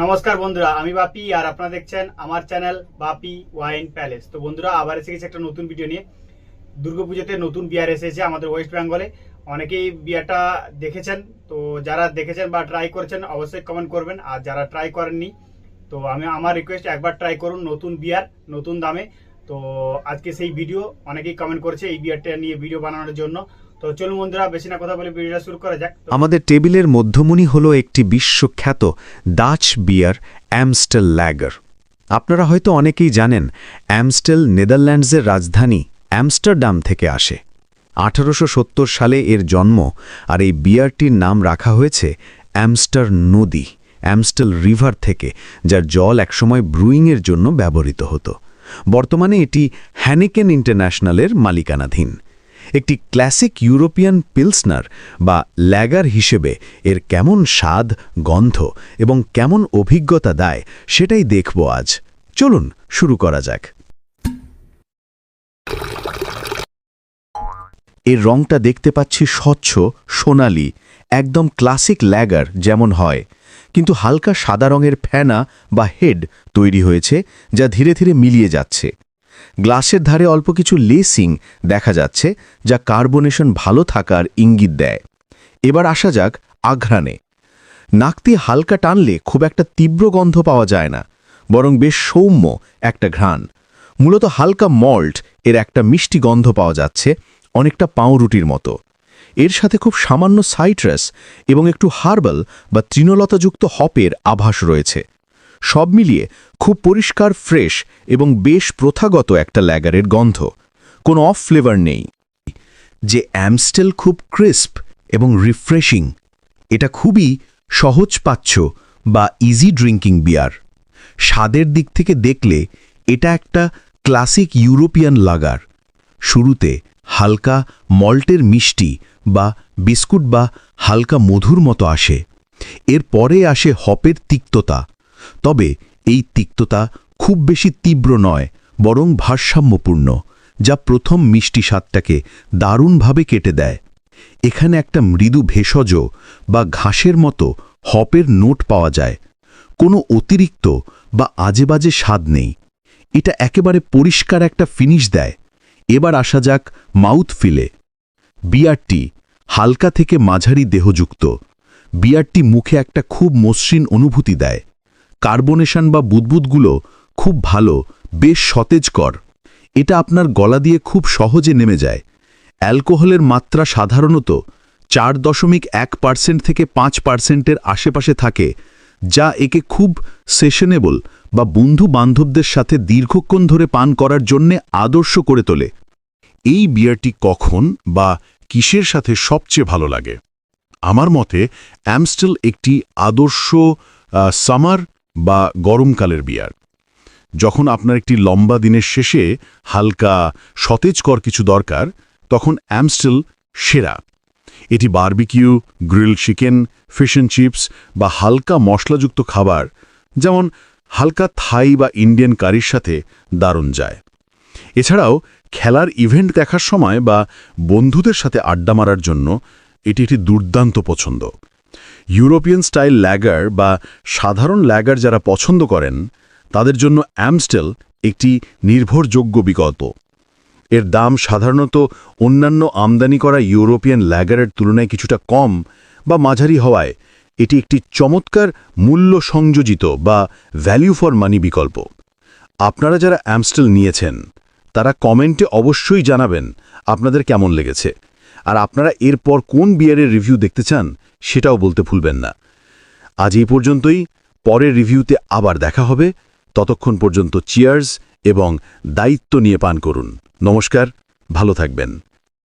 নমস্কার বন্ধুরা, আমি বাপি আর আপনারা দেখছেন আমার চ্যানেল বাপি ওয়াইন প্যালেস। তো বন্ধুরা, আবার এসে গেছে একটা নতুন ভিডিও নিয়ে। দুর্গাপুজোতে নতুন বিয়ার এসেছে আমাদের ওয়েস্ট বেঙ্গলে। অনেকেই বিয়ারটা দেখেছেন, তো যারা দেখেছেন বা ট্রাই করেছেন অবশ্যই কমেন্ট করবেন। আর যারা ট্রাই করেননি, তো আমি আমার রিকোয়েস্ট একবার ট্রাই করুন নতুন বিয়ার, নতুন দামে। তো আজকে সেই ভিডিও, অনেকেই কমেন্ট করেছে এই বিয়ারটা নিয়ে ভিডিও বানানোর জন্য। আমাদের টেবিলের মধ্যমণি হল একটি বিশ্বখ্যাত ডাচ বিয়ার অ্যামস্টেল ল্যাগার। আপনারা হয়তো অনেকেই জানেন, অ্যামস্টেল নেদারল্যান্ডসের রাজধানী অ্যামস্টারডাম থেকে আসে। আঠারোশো সত্তর সালে এর জন্ম আর এই বিয়ারটির নাম রাখা হয়েছে অ্যামস্টার নদী, অ্যামস্টেল রিভার থেকে, যার জল একসময় ব্রুইংয়ের জন্য ব্যবহৃত হতো। বর্তমানে এটি হ্যানিকেন ইন্টারন্যাশনালের মালিকানাধীন। একটি ক্লাসিক ইউরোপিয়ান পিলসনার বা ল্যাগার হিসেবে এর কেমন স্বাদ, গন্ধ এবং কেমন অভিজ্ঞতা দেয় সেটাই দেখব আজ। চলুন শুরু করা যাক। এর রংটা দেখতে পাচ্ছি স্বচ্ছ, সোনালি, একদম ক্লাসিক ল্যাগার যেমন হয়। কিন্তু হালকা সাদা রঙের ফেনা বা হেড তৈরি হয়েছে যা ধীরে ধীরে মিলিয়ে যাচ্ছে। গ্লাসের ধারে অল্প কিছু লেসিং দেখা যাচ্ছে যা কার্বনেশন ভালো থাকার ইঙ্গিত দেয়। এবার আসা যাক আঘ্রাণে। নাকতি হালকা টানলে খুব একটা তীব্র গন্ধ পাওয়া যায় না, বরং বেশ সৌম্য একটা ঘ্রাণ। মূলত হালকা মল্ট এর একটা মিষ্টি গন্ধ পাওয়া যাচ্ছে অনেকটা পাউরুটির মতো। এর সাথে খুব সামান্য সাইট্রাস এবং একটু হার্বাল বা তৃণলতাযুক্ত হপের আভাস রয়েছে। সব মিলিয়ে খুব পরিষ্কার, ফ্রেশ এবং বেশ প্রথাগত একটা ল্যাগারের গন্ধ। কোনো অফ ফ্লেভার নেই। যে অ্যামস্টেল খুব ক্রিস্প এবং রিফ্রেশিং, এটা খুবই সহজপাচ্য বা ইজি ড্রিঙ্কিং বিয়ার। স্বাদের দিক থেকে দেখলে এটা একটা ক্লাসিক ইউরোপিয়ান লাগার। শুরুতে হালকা মল্টের মিষ্টি বা বিস্কুট বা হালকা মধুর মতো আসে। এর পরে আসে হপের তিক্ততা তবে এই তিক্ততা খুব বেশি তীব্র নয়, বরং ভারসাম্যপূর্ণ, যা প্রথম মিষ্টি স্বাদটাকে দারুণভাবে কেটে দেয়। এখানে একটা মৃদু ভেষজ বা ঘাসের মতো হপের নোট পাওয়া যায়। কোনো অতিরিক্ত বা আজেবাজে স্বাদ নেই। এটা একেবারে পরিষ্কার একটা ফিনিশ দেয়। এবার আসা যাক মাউথ ফিলে বিয়ারটি হালকা থেকে মাঝারি দেহযুক্ত। বিয়ারটি মুখে একটা খুব মসৃণ অনুভূতি দেয়। কার্বনেশন বা বুদবুদগুলো খুব ভালো, বেশ সতেজকর। এটা আপনার গলা দিয়ে খুব সহজে নেমে যায়। অ্যালকোহলের মাত্রা সাধারণত চার দশমিক এক পার্সেন্ট থেকে পাঁচ পার্সেন্টের আশেপাশে থাকে, যা একে খুব সেশনেবল বা বন্ধু বান্ধবদের সাথে দীর্ঘক্ষণ ধরে পান করার জন্যে আদর্শ করে তোলে। এই বিয়ারটি কখন বা কিসের সাথে সবচেয়ে ভালো লাগে? আমার মতে, অ্যামস্টেল একটি আদর্শ সামার বা গরমকালের বিয়ার। যখন আপনার একটি লম্বা দিনের শেষে হালকা, সতেজকর কিছু দরকার, তখন অ্যামস্টেল সেরা। এটি barbecue, grill chicken, fish and chips বা হালকা মশলাযুক্ত খাবার, যেমন হালকা থাই বা ইন্ডিয়ান কারির সাথে দারুণ যায়। এছাড়াও খেলার ইভেন্ট দেখার সময় বা বন্ধুদের সাথে আড্ডা মারার জন্য এটি একটি দুর্দান্ত পছন্দ। ইউরোপিয়ান স্টাইল ল্যাগার বা সাধারণ ল্যাগার যারা পছন্দ করেন, তাদের জন্য অ্যামস্টেল একটি নির্ভরযোগ্য বিকল্প। এর দাম সাধারণত অন্যান্য আমদানি করা ইউরোপিয়ান ল্যাগারের তুলনায় কিছুটা কম বা মাঝারি হওয়ায় এটি একটি চমৎকার মূল্য সংযোজিত বা ভ্যালিউ ফর মানি বিকল্প। আপনারা যারা অ্যামস্টেল নিয়েছেন, তারা কমেন্টে অবশ্যই জানাবেন আপনাদের কেমন লেগেছে। আর আপনারা এরপর কোন বিয়ারের রিভিউ দেখতে চান, সেটাও বলতে ভুলবেন না। আজ এই পর্যন্তই। পরের রিভিউতে আবার দেখা হবে। ততক্ষণ পর্যন্ত চিয়ার্স এবং দায়িত্ব নিয়ে পান করুন। নমস্কার, ভালো থাকবেন।